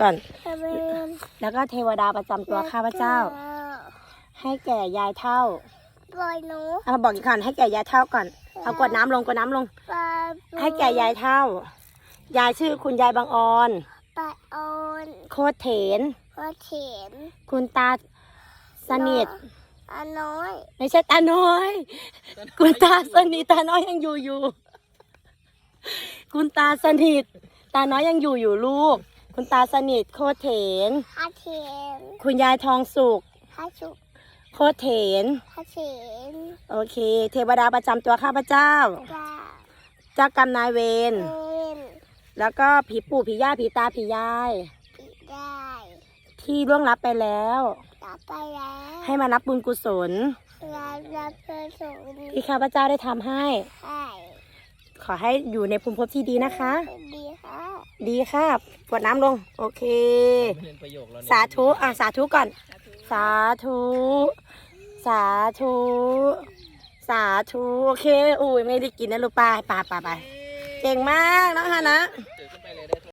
ก่อนทำไมแล้วก็เทวดาประจำตัวข้าพเจ้า ให้แก่ยายเท่าปล่อยหนูเอาบอกอีกก่อนให้แก่ยายเท่าก่อน เอากดน้ำลงกดน้ำลง ปลาให้แก่ยายเท่า ยายชื่อคุณยายบางออน ปลาออนโคตรเถนก็เข็นคุณตาสนิท อันน้อยไม่ใช่ตาน้อย คุณตาสนิทตาน้อยยังอยู่อยู่ คุณตาสนิทตาน้อยยังอยู่อยู่ลูก คุณตาสนิทโคตรเถนฮัเข็นคุณยายทองสุกฮัชุกโคตรเถนฮัเข็นโอเค เทวดาประจำตัวข้าพเจ้าปลาเจ้ากรรมนายเวร เอ็นแล้วก็ผีปู่ผีย่าผีตาผียาย ปิดได้ที่ล่วงลับไปแล้ว ต่อไปแล้วให้มานับบุญกุศลรับรับเพื่อส่งที่ข้าพเจ้าได้ทำให้ให้ขอให้อยู่ในภูมิภพที่ดีนะคะดีค่ะ ดีครับกดน้ำลง โอเคเรียนประโยคแล้วเนี่ยสาธุอะสาธุก่อน สาธุ สาธุ สาธุ โอเค อุ้ยไม่ได้กินนะลูกปลาไปไปไปเก่งมากน้องฮานะเ